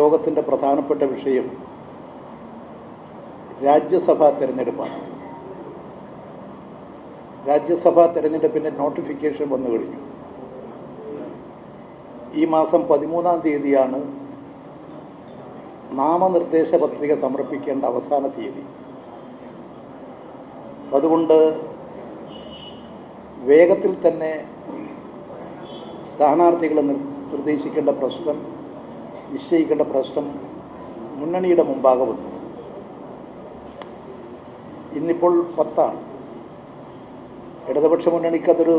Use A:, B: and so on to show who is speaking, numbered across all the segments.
A: യോഗത്തിന്റെ പ്രധാനപ്പെട്ട വിഷയം രാജ്യസഭാ തെരഞ്ഞെടുപ്പാണ്. രാജ്യസഭാ തെരഞ്ഞെടുപ്പിന്റെ നോട്ടിഫിക്കേഷൻ വന്നു കഴിഞ്ഞു. ഈ മാസം പതിമൂന്നാം തീയതിയാണ് നാമനിർദ്ദേശ പത്രിക സമർപ്പിക്കേണ്ട അവസാന തീയതി. അതുകൊണ്ട് വേഗത്തിൽ തന്നെ സ്ഥാനാർത്ഥികളെ നിർ- നിർദ്ദേശിക്കേണ്ട പ്രശ്നം നിശ്ചയിക്കേണ്ട പ്രശ്നം മുന്നണിയുടെ മുമ്പാകെ വന്നു. ഇന്നിപ്പോൾ പത്താണ്. ഇടതുപക്ഷ മുന്നണിക്ക് അതൊരു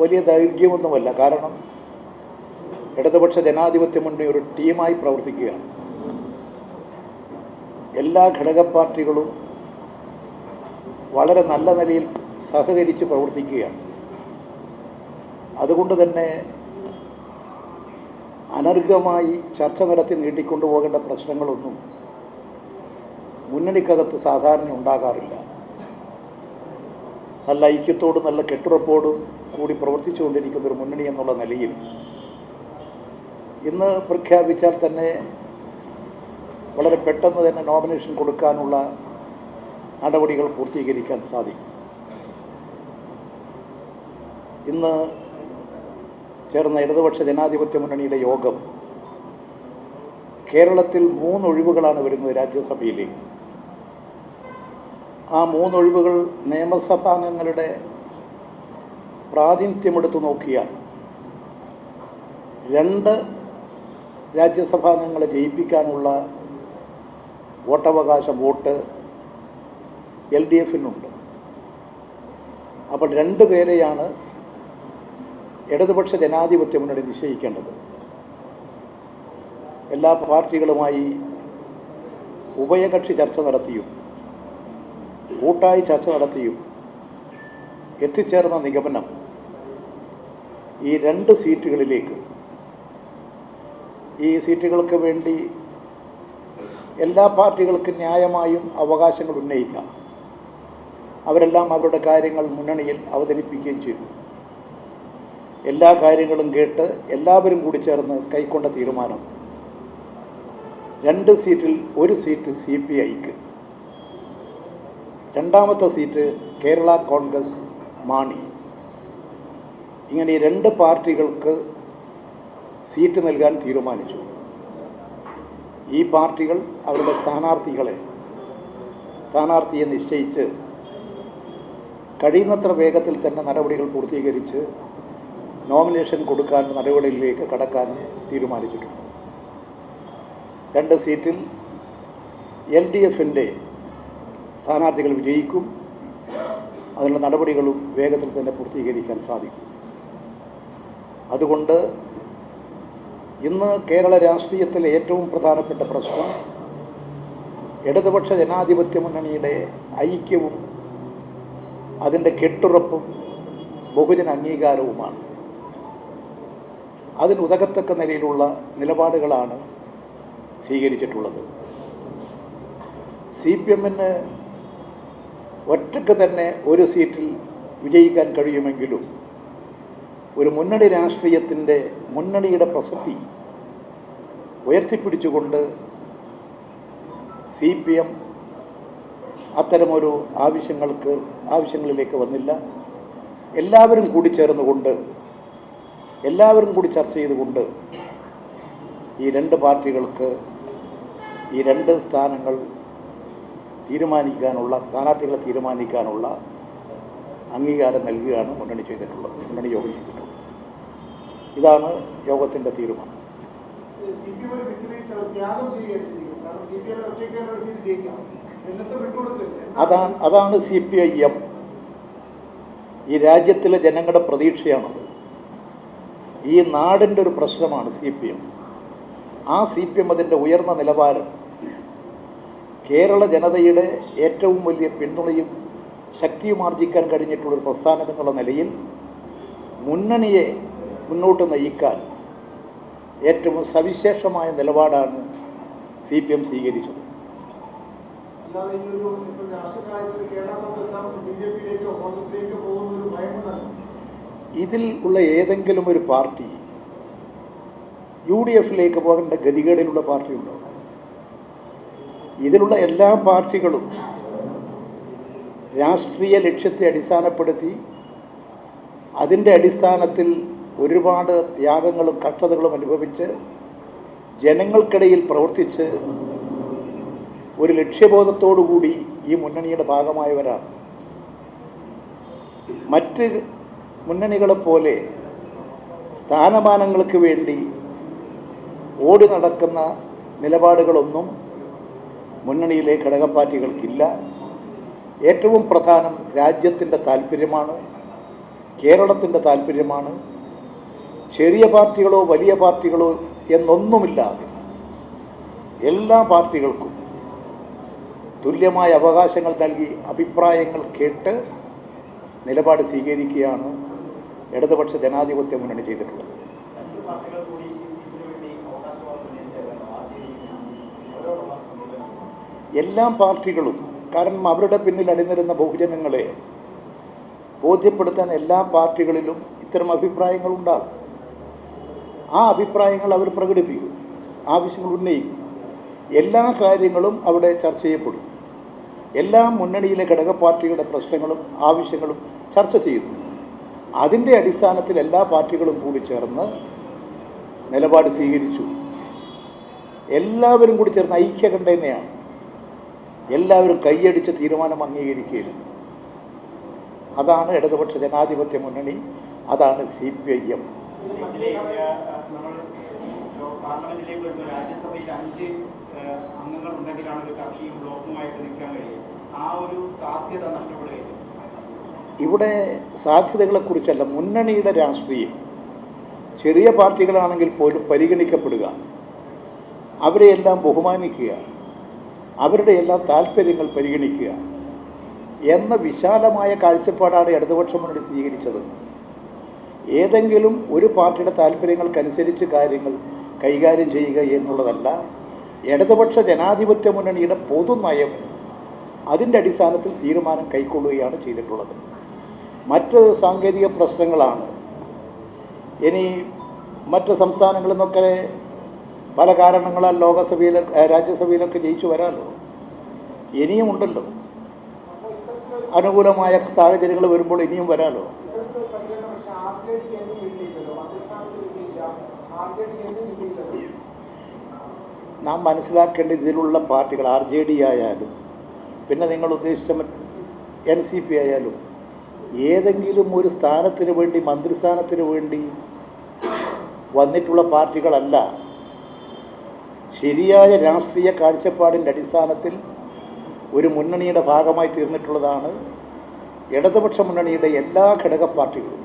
A: വലിയ ദൈർഘ്യമൊന്നുമല്ല. കാരണം ഇടതുപക്ഷ ജനാധിപത്യ മുന്നണി ഒരു ടീമായി പ്രവർത്തിക്കുകയാണ്. എല്ലാ ഘടക പാർട്ടികളും വളരെ നല്ല നിലയിൽ സഹകരിച്ച് പ്രവർത്തിക്കുകയാണ്. അതുകൊണ്ട് തന്നെ അനർഘമായി ചർച്ച നടത്തി നീട്ടിക്കൊണ്ടുപോകേണ്ട പ്രശ്നങ്ങളൊന്നും മുന്നണിക്കകത്ത് സാധാരണ ഉണ്ടാകാറില്ല. നല്ല ഐക്യത്തോടും നല്ല കെട്ടുറപ്പോടും കൂടി പ്രവർത്തിച്ചുകൊണ്ടിരിക്കുന്ന ഒരു മുന്നണി എന്നുള്ള നിലയിൽ ഇന്ന് പ്രഖ്യാപിച്ചാൽ തന്നെ വളരെ പെട്ടെന്ന് തന്നെ നോമിനേഷൻ കൊടുക്കാനുള്ള നടപടികൾ പൂർത്തീകരിക്കാൻ സാധിക്കും. ഇന്ന് ചേർന്ന ഇടതുപക്ഷ ജനാധിപത്യ മുന്നണിയുടെ യോഗം കേരളത്തിൽ മൂന്നൊഴിവുകളാണ് വരുന്നത് രാജ്യസഭയിലേക്ക് ആ മൂന്നൊഴിവുകൾ നിയമസഭാംഗങ്ങളുടെ പ്രാതിനിധ്യമെടുത്തു നോക്കിയാൽ രണ്ട് രാജ്യസഭാംഗങ്ങളെ ജയിപ്പിക്കാനുള്ള വോട്ടവകാശം വോട്ട് എൽ ഡി എഫിനുണ്ട്. അപ്പോൾ രണ്ട് പേരെയാണ് ഇടതുപക്ഷ ജനാധിപത്യ മുന്നണി നിശ്ചയിക്കേണ്ടത്. എല്ലാ പാർട്ടികളുമായി ഉഭയകക്ഷി ചർച്ച നടത്തിയും കൂട്ടായി ചർച്ച നടത്തിയും എത്തിച്ചേർന്ന നിഗമനം ഈ രണ്ട് സീറ്റുകളിലേക്ക് ഈ സീറ്റുകൾക്ക് വേണ്ടി എല്ലാ പാർട്ടികൾക്കും ന്യായമായും അവകാശങ്ങൾ ഉന്നയിക്കാം. അവരെല്ലാം അവരുടെ കാര്യങ്ങൾ മുന്നണിയിൽ അവതരിപ്പിക്കുകയും ചെയ്തു. എല്ലാ കാര്യങ്ങളും കേട്ട് എല്ലാവരും കൂടി ചേർന്ന് കൈക്കൊണ്ട തീരുമാനം. രണ്ട് സീറ്റിൽ ഒരു സീറ്റ് സി പി ഐക്ക്. രണ്ടാമത്തെ സീറ്റ് കേരള കോൺഗ്രസ് മാണി. ഇങ്ങനെ രണ്ട് പാർട്ടികൾക്ക് സീറ്റ് നൽകാൻ തീരുമാനിച്ചു. ഈ പാർട്ടികൾ അവരുടെ സ്ഥാനാർത്ഥികളെ സ്ഥാനാർത്ഥിയെ നിശ്ചയിച്ച് കഴിയുന്നത്ര വേഗത്തിൽ തന്നെ നടപടികൾ പൂർത്തീകരിച്ച് നോമിനേഷൻ കൊടുക്കാൻ നടപടികളിലേക്ക് കടക്കാൻ തീരുമാനിച്ചിട്ടുണ്ട്. രണ്ട് സീറ്റിൽ എൽ ഡി എഫിന്റെ സ്ഥാനാർത്ഥികൾ വിജയിക്കും. അതിനുള്ള നടപടികളും വേഗത്തിൽ തന്നെ പൂർത്തീകരിക്കാൻ സാധിക്കും. അതുകൊണ്ട് ഇന്ന് കേരള രാഷ്ട്രീയത്തിലെ ഏറ്റവും പ്രധാനപ്പെട്ട പ്രശ്നം ഇടതുപക്ഷ ജനാധിപത്യ മുന്നണിയുടെ ഐക്യവും അതിന്റെ കെട്ടുറപ്പും ബഹുജന അംഗീകാരവുമാണ്. അതിന് ഉതകത്തക്ക നിലയിലുള്ള നിലപാടുകളാണ് സ്വീകരിച്ചിട്ടുള്ളത്. സി പി എമ്മിന് ഒറ്റയ്ക്ക് തന്നെ ഒരു സീറ്റിൽ വിജയിക്കാൻ കഴിയുമെങ്കിലും ഒരു മുന്നണി രാഷ്ട്രീയത്തിന്റെ മുന്നണിയുടെ പ്രസക്തി ഉയർത്തിപ്പിടിച്ചുകൊണ്ട് സി പി എം അത്തരമൊരു ആവശ്യങ്ങൾക്ക് ആവശ്യങ്ങളിലേക്ക് വന്നില്ല. എല്ലാവരും കൂടി ചേർന്നുകൊണ്ട് എല്ലാവരും കൂടി ചർച്ച ചെയ്തുകൊണ്ട് ഈ രണ്ട് പാർട്ടികൾക്ക് ഈ രണ്ട് സ്ഥാനങ്ങൾ തീരുമാനിക്കാനുള്ള സ്ഥാനാർത്ഥികളെ തീരുമാനിക്കാനുള്ള അംഗീകാരം നൽകുകയാണ് മുന്നണി ചെയ്തിട്ടുള്ളത് മുന്നണി യോഗം ചെയ്തിട്ടുള്ളത്. ഇതാണ് യോഗത്തിന്റെ തീരുമാനം. അതാണ് അതാണ് സി പി ഐ എം ഈ രാജ്യത്തിലെ ജനങ്ങളുടെ പ്രതീക്ഷയാണത്. ഈ നാടിന്റെ ഒരു പ്രശ്നമാണ് സി പി എം. ആ സി പി എം അതിന്റെ ഉയർന്ന നിലവാരം കേരള ജനതയുടെ ഏറ്റവും വലിയ പിന്തുണയും ശക്തിയും ആർജിക്കാൻ കഴിഞ്ഞിട്ടുള്ളൊരു പ്രസ്ഥാനം എന്നുള്ള നിലയിൽ മുന്നണിയെ മുന്നോട്ട് നയിക്കാൻ ഏറ്റവും സവിശേഷമായ നിലപാടാണ് സി പി എം സ്വീകരിച്ചത്.
B: അല്ലാതെ ഈ ഒരു രാഷ്ട്രീയ സാഹചര്യത്തിൽ കേരള കോൺഗ്രസ് ബി ജെ പിയിലേക്കോ കോൺഗ്രസിലേക്കോ പോകുന്ന ഒരു ഭയം കൊണ്ടല്ല
A: ഇതിൽ ഉള്ള ഏതെങ്കിലും ഒരു പാർട്ടി യു ഡി എഫിലേക്ക് പോകേണ്ട ഗതികേടിലുള്ള പാർട്ടിയുണ്ടോ ഇതിലുള്ള എല്ലാ പാർട്ടികളും രാഷ്ട്രീയ ലക്ഷ്യത്തെ അടിസ്ഥാനപ്പെടുത്തി അതിന്റെ അടിസ്ഥാനത്തിൽ ഒരുപാട് ത്യാഗങ്ങളും കഷ്ടതകളും അനുഭവിച്ച് ജനങ്ങൾക്കിടയിൽ പ്രവർത്തിച്ച് ഒരു ലക്ഷ്യബോധത്തോടു കൂടി ഈ മുന്നണിയുടെ ഭാഗമായവരാണ്. മറ്റ് മുന്നണികളെപ്പോലെ സ്ഥാനമാനങ്ങൾക്ക് വേണ്ടി ഓടി നടക്കുന്ന നിലപാടുകളൊന്നും മുന്നണിയിലെ ഘടകപ്പാർട്ടികൾക്കില്ല ഏറ്റവും പ്രധാനം രാജ്യത്തിന്റെ താല്പര്യമാണ് കേരളത്തിന്റെ താല്പര്യമാണ്. ചെറിയ പാർട്ടികളോ വലിയ പാർട്ടികളോ എന്നൊന്നുമില്ലാതെ എല്ലാ പാർട്ടികൾക്കും തുല്യമായ അവകാശങ്ങൾ നൽകി അഭിപ്രായങ്ങൾ കേട്ട് നിലപാട് സ്വീകരിക്കുകയാണ് ഇടതുപക്ഷ ജനാധിപത്യ മുന്നണി ചെയ്തിട്ടുള്ളത്. എല്ലാ പാർട്ടികളും കാരണം അവരുടെ പിന്നിൽ അണിനിരുന്ന ബഹുജനങ്ങളെ ബോധ്യപ്പെടുത്താൻ എല്ലാ പാർട്ടികളിലും ഇത്തരം അഭിപ്രായങ്ങൾ ഉണ്ടാകും. ആ അഭിപ്രായങ്ങൾ അവർ പ്രകടിപ്പിക്കും ആവശ്യങ്ങൾ ഉന്നയിക്കും. എല്ലാ കാര്യങ്ങളും അവിടെ ചർച്ച ചെയ്യപ്പെടും. എല്ലാ മുന്നണിയിലെ ഘടക പാർട്ടികളുടെ പ്രശ്നങ്ങളും ആവശ്യങ്ങളും ചർച്ച ചെയ്യുന്നു. അതിന്റെ അടിസ്ഥാനത്തിൽ എല്ലാ പാർട്ടികളും കൂടി ചേർന്ന് നിലപാട് സ്വീകരിച്ചു. എല്ലാവരും കൂടി ചേർന്ന് ഐക്യകണ്ഠ തന്നെയാണ് എല്ലാവരും കൈയടിച്ച തീരുമാനം അംഗീകരിക്കുകയും അതാണ് ഇടതുപക്ഷ ജനാധിപത്യ മുന്നണി അതാണ് സി പി ഐ എം.
C: അംഗങ്ങൾ ഉണ്ടെങ്കിലാണ് ഒരു കക്ഷിയും ബ്ലോക്കുമായിട്ട് നിൽക്കാൻ കഴിയും ആ ഒരു സാധ്യത നഷ്ടപ്പെടുകയില്ല.
A: ഇവിടെ സാധ്യതകളെക്കുറിച്ചല്ല മുന്നണിയുടെ രാഷ്ട്രീയം. ചെറിയ പാർട്ടികളാണെങ്കിൽ പോലും പരിഗണിക്കപ്പെടുക. അവരെയെല്ലാം ബഹുമാനിക്കുക. അവരുടെ എല്ലാ താല്പര്യങ്ങൾ പരിഗണിക്കുക. എന്ന വിശാലമായ കാഴ്ചപ്പാടാണ് ഇടതുപക്ഷം മുന്നണി സ്വീകരിച്ചത്. ഏതെങ്കിലും ഒരു പാർട്ടിയുടെ താല്പര്യങ്ങൾക്കനുസരിച്ച് കാര്യങ്ങൾ കൈകാര്യം ചെയ്യുക എന്നുള്ളതല്ല ഇടതുപക്ഷ ജനാധിപത്യ മുന്നണിയുടെ പൊതുനയം അതിന്റെ അടിസ്ഥാനത്തിൽ തീരുമാനം കൈക്കൊള്ളുകയാണ് ചെയ്തിട്ടുള്ളത്. മറ്റ് സാങ്കേതിക പ്രശ്നങ്ങളാണ്. ഇനി മറ്റ് സംസ്ഥാനങ്ങളിൽ നിന്നൊക്കെ പല കാരണങ്ങളാൽ ലോകസഭയിലൊക്കെ രാജ്യസഭയിലൊക്കെ ജയിച്ചു വരാമല്ലോ ഇനിയും ഉണ്ടല്ലോ. അനുകൂലമായ സാഹചര്യങ്ങൾ വരുമ്പോൾ ഇനിയും വരാമല്ലോ നാം മനസ്സിലാക്കേണ്ട ഇതിലുള്ള പാർട്ടികൾ ആർ ജെ ഡി ആയാലും പിന്നെ നിങ്ങൾ ഉദ്ദേശിച്ച എൻ സി പി ആയാലും ഏതെങ്കിലും ഒരു സ്ഥാനത്തിന് വേണ്ടി മന്ത്രിസ്ഥാനത്തിന് വേണ്ടി വന്നിട്ടുള്ള പാർട്ടികളല്ല. ശരിയായ രാഷ്ട്രീയ കാഴ്ചപ്പാടിന്റെ അടിസ്ഥാനത്തിൽ ഒരു മുന്നണിയുടെ ഭാഗമായി തീർന്നിട്ടുള്ളതാണ് ഇടതുപക്ഷ മുന്നണിയുടെ എല്ലാ ഘടക പാർട്ടികളും.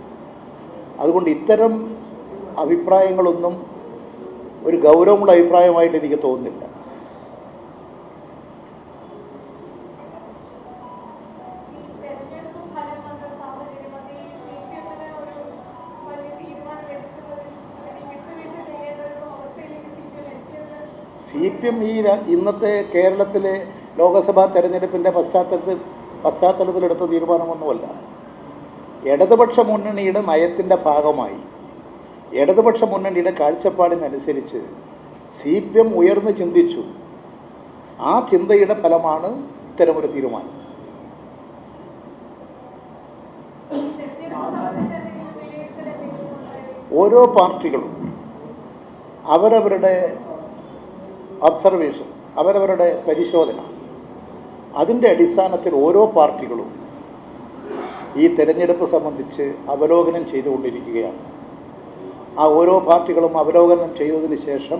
A: അതുകൊണ്ട് ഇത്തരം അഭിപ്രായങ്ങളൊന്നും ഒരു ഗൗരവമുള്ള അഭിപ്രായമായിട്ട് എനിക്ക് തോന്നുന്നില്ല
D: തെരഞ്ഞെടുപ്പ് ഫലം വന്ന സാഹചര്യത്തിൽ സി പി എമ്മിന് ഒരു വലിയ തീരുമാനം എടുക്കുന്നത് അല്ലെങ്കിൽ വിട്ടുവീഴ്ച ചെയ്യേണ്ട ഒരു അവസ്ഥയിലേക്ക് സി പി എം എത്തിയത്
A: സി പി എം ഈ ഇന്നത്തെ കേരളത്തിലെ ലോകസഭാ തെരഞ്ഞെടുപ്പിന്റെ പശ്ചാത്തലത്തിൽ പശ്ചാത്തലത്തിലെടുത്ത തീരുമാനമൊന്നുമല്ല ഇടതുപക്ഷ മുന്നണിയുടെ നയത്തിന്റെ ഭാഗമായി ഇടതുപക്ഷ മുന്നണിയുടെ കാഴ്ചപ്പാടിനനുസരിച്ച് സി പി എം ഉയർന്ന് ചിന്തിച്ചു ആ ചിന്തയുടെ ഫലമാണ് ഇത്തരമൊരു തീരുമാനം? ഓരോ പാർട്ടികളും അവരവരുടെ ഒബ്സർവേഷൻ അവരവരുടെ പരിശോധന. അതിന്റെ അടിസ്ഥാനത്തിൽ ഓരോ പാർട്ടികളും ഈ തെരഞ്ഞെടുപ്പ് സംബന്ധിച്ച് അവലോകനം ചെയ്തുകൊണ്ടിരിക്കുകയാണ്. ആ ഓരോ പാർട്ടികളും അവലോകനം ചെയ്തതിന് ശേഷം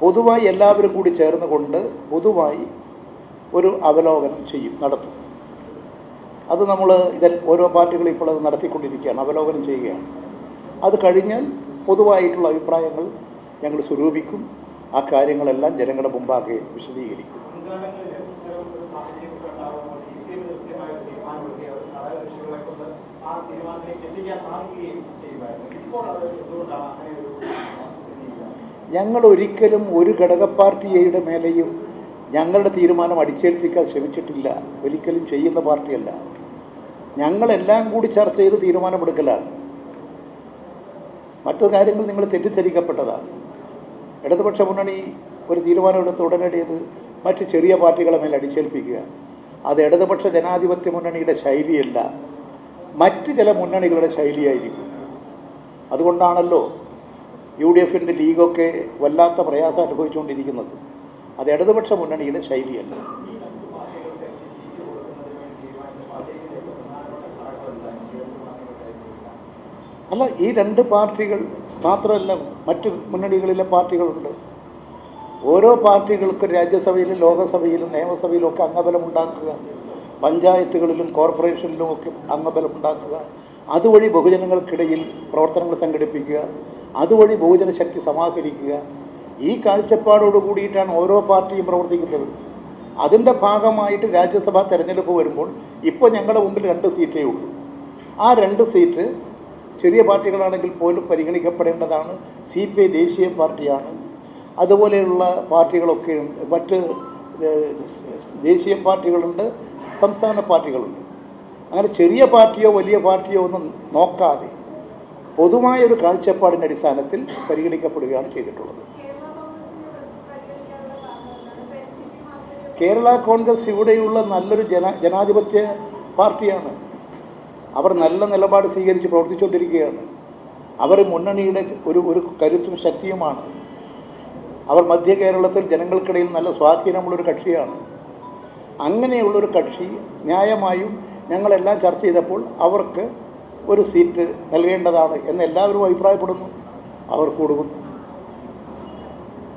A: പൊതുവായി എല്ലാവരും കൂടി ചേർന്നുകൊണ്ട് പൊതുവായി ഒരു അവലോകനം ചെയ്യും നടത്തും. അത് നമ്മൾ ഇതിൽ ഓരോ പാർട്ടികളും ഇപ്പോൾ അത് നടത്തിക്കൊണ്ടിരിക്കുകയാണ് അവലോകനം ചെയ്യുകയാണ്. അത് കഴിഞ്ഞാൽ പൊതുവായിട്ടുള്ള അഭിപ്രായങ്ങൾ ഞങ്ങൾ സ്വരൂപിക്കും. ആ കാര്യങ്ങളെല്ലാം ജനങ്ങളുടെ മുമ്പാകെ വിശദീകരിക്കും. ഞങ്ങൾ ഒരിക്കലും ഒരു ഘടക പാർട്ടിയുടെ മേലെയും ഞങ്ങളുടെ തീരുമാനം അടിച്ചേൽപ്പിക്കാൻ ശ്രമിച്ചിട്ടില്ല. ഒരിക്കലും ചെയ്യുന്ന പാർട്ടിയല്ല. ഞങ്ങളെല്ലാം കൂടി ചർച്ച ചെയ്ത് തീരുമാനമെടുക്കലാണ്. മറ്റു കാര്യങ്ങൾ നിങ്ങൾ തെറ്റിദ്ധരിക്കപ്പെട്ടതാണ്. ഇടതുപക്ഷ മുന്നണി ഒരു തീരുമാനമെടുത്ത് ഉടനടി അത് മറ്റ് ചെറിയ പാർട്ടികളെ മേൽ അടിച്ചേൽപ്പിക്കുക. അത് ഇടതുപക്ഷ ജനാധിപത്യ മുന്നണിയുടെ ശൈലിയല്ല. മറ്റ് ചില മുന്നണികളുടെ ശൈലിയായിരിക്കും. അതുകൊണ്ടാണല്ലോ യു ഡി എഫിന്റെ ലീഗൊക്കെ വല്ലാത്ത പ്രയാസം അനുഭവിച്ചുകൊണ്ടിരിക്കുന്നത്. അത് ഇടതുപക്ഷ മുന്നണിയുടെ ശൈലിയല്ല. അല്ല ഈ രണ്ട് പാർട്ടികൾ മാത്രമല്ല മറ്റ് മുന്നണികളിലെ പാർട്ടികളുണ്ട്. ഓരോ പാർട്ടികൾക്കും രാജ്യസഭയിലും ലോകസഭയിലും നിയമസഭയിലും ഒക്കെ അംഗബലം ഉണ്ടാക്കുക. പഞ്ചായത്തുകളിലും കോർപ്പറേഷനിലും ഒക്കെ അംഗബലം ഉണ്ടാക്കുക. അതുവഴി ബഹുജനങ്ങൾക്കിടയിൽ പ്രവർത്തനങ്ങൾ സംഘടിപ്പിക്കുക. അതുവഴി ബഹുജന ശക്തി സമാഹരിക്കുക. ഈ കാഴ്ചപ്പാടോട് കൂടിയിട്ടാണ് ഓരോ പാർട്ടിയും പ്രവർത്തിക്കുന്നത്. അതിന്റെ ഭാഗമായിട്ട് രാജ്യസഭാ തെരഞ്ഞെടുപ്പ് വരുമ്പോൾ ഇപ്പോൾ ഞങ്ങളുടെ മുമ്പിൽ രണ്ട് സീറ്റേ ഉള്ളൂ. ആ രണ്ട് സീറ്റ് ചെറിയ പാർട്ടികളാണെങ്കിൽ പോലും പരിഗണിക്കപ്പെടേണ്ടതാണ്. സി പി ഐ ദേശീയ പാർട്ടിയാണ്. അതുപോലെയുള്ള പാർട്ടികളൊക്കെ മറ്റ് ദേശീയ പാർട്ടികളുണ്ട് സംസ്ഥാന പാർട്ടികളുണ്ട്. അങ്ങനെ ചെറിയ പാർട്ടിയോ വലിയ പാർട്ടിയോ ഒന്നും നോക്കാതെ പൊതുവായ ഒരു കാഴ്ചപ്പാടിന്റെ അടിസ്ഥാനത്തിൽ പരിഗണിക്കപ്പെടുകയാണ് ചെയ്തിട്ടുള്ളത്. കേരള കോൺഗ്രസ് ഇവിടെയുള്ള നല്ലൊരു ജന ജനാധിപത്യ പാർട്ടിയാണ്. അവർ നല്ല നിലപാട് സ്വീകരിച്ച് പ്രവർത്തിച്ചുകൊണ്ടിരിക്കുകയാണ്. അവർ മുന്നണിയുടെ ഒരു ഒരു കരുത്തും ശക്തിയുമാണ്. അവർ മധ്യ കേരളത്തിൽ ജനങ്ങൾക്കിടയിൽ നല്ല സ്വാധീനമുള്ളൊരു കക്ഷിയാണ്. അങ്ങനെയുള്ളൊരു കക്ഷി ന്യായമായും ഞങ്ങളെല്ലാം ചർച്ച ചെയ്തപ്പോൾ അവർക്ക് ഒരു സീറ്റ് നൽകേണ്ടതാണ് എന്ന് എല്ലാവരും അഭിപ്രായപ്പെടുന്നു. അവർ കൊടുക്കുന്നു.